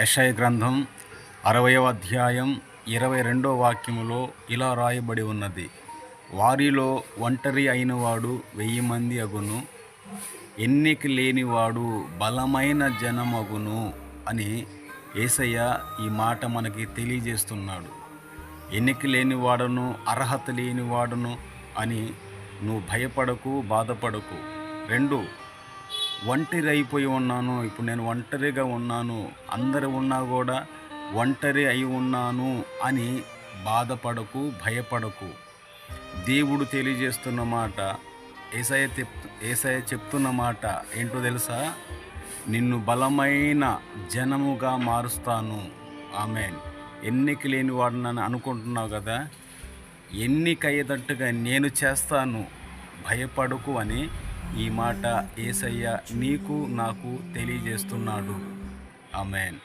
యషయ గ్రంథం అరవయవ అధ్యాయం ఇరవై రెండో వాక్యములో ఇలా రాయబడి ఉన్నది. వారిలో ఒంటరి అయినవాడు వెయ్యి మంది అగును ఎన్నికి లేనివాడు బలమైన జనమగును అని ఏసయ్య ఈ మాట మనకి తెలియజేస్తున్నాడు. ఎన్నిక లేనివాడును అర్హత లేనివాడును అని నువ్వు భయపడకు బాధపడకు. రెండు ఒంటరి అయిపోయి ఉన్నాను. ఇప్పుడు నేను ఒంటరిగా ఉన్నాను. అందరు ఉన్నా కూడా ఒంటరి అయి ఉన్నాను అని బాధపడకు భయపడకు. దేవుడు తెలియజేస్తున్న మాట ఏసయ ఏసయ చెప్తున్న మాట ఏంటో తెలుసా? నిన్ను బలమైన జనముగా మారుస్తాను. ఆమె ఎన్నిక లేని వాడినని అనుకుంటున్నావు కదా? ఎన్నిక అయ్యేటట్టుగా నేను చేస్తాను. భయపడకు అని ఈ మాట ఏసయ్య నీకు నాకు తెలియజేస్తున్నాడు. ఆమెన్.